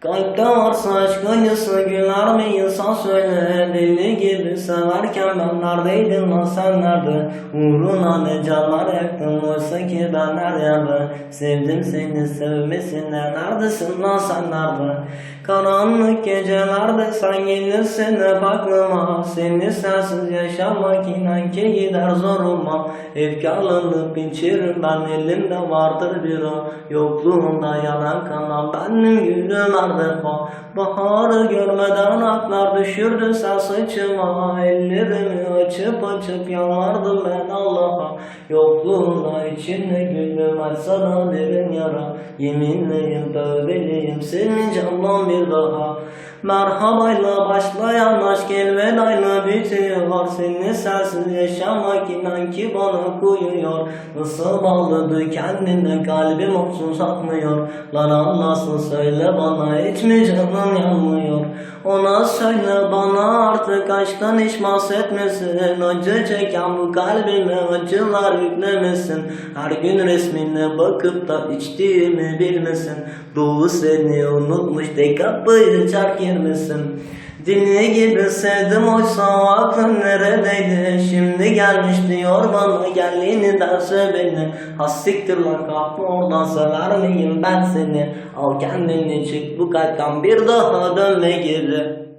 Kalpte varsa aşk acısı güler mi? İnsan söyle Deli gibi severken ben neredeydin lan sen nerede? Uğruna ne canlar yaktın oysa ki ben her yerde. Sevdim seni sevmesine neredesin lan sen nerede? Karanlık gecelerde sen gelirsin hep aklıma Seni sensiz yaşamak inan ki gider zoruma. Efkarlanıp içerim ben elimde vardır bir o. Yokluğunda yanan kanan benim gülüm her defa Baharı görmeden aklar düşürdün sen saçıma. Ellerimi açıp açıp yalvardım ben Allah'a. Yokluğunda içinde gülüm açsana derin yara. Yeminleyim tövbeliyim senin candan bir daha. Merhabayla başlayan aşk elvedayla bitiyor. Seni sensiz yaşamak inan ki bana koyuyor Nasıl bağladı kendine kalbim olsun satmıyor. Lan anlasın söyle bana mi canın yanmıyor Ona söyle bana artık aşktan hiç bahsetmesin. Acı çeken bu kalbime acılar yüklemesin. Her gün resmine bakıp da içtiğimi bilmesin. Doğu seni unutmuş de kapıyı çark girmesin Dini gibi sevdim oysa o aklın neredeydi? Şimdi gelmiş diyor bana gel yeniden sev beni Hassiktir lan kalkma oradan sever miyim ben seni? Al kendini çık bu kalpten bir daha dönme geri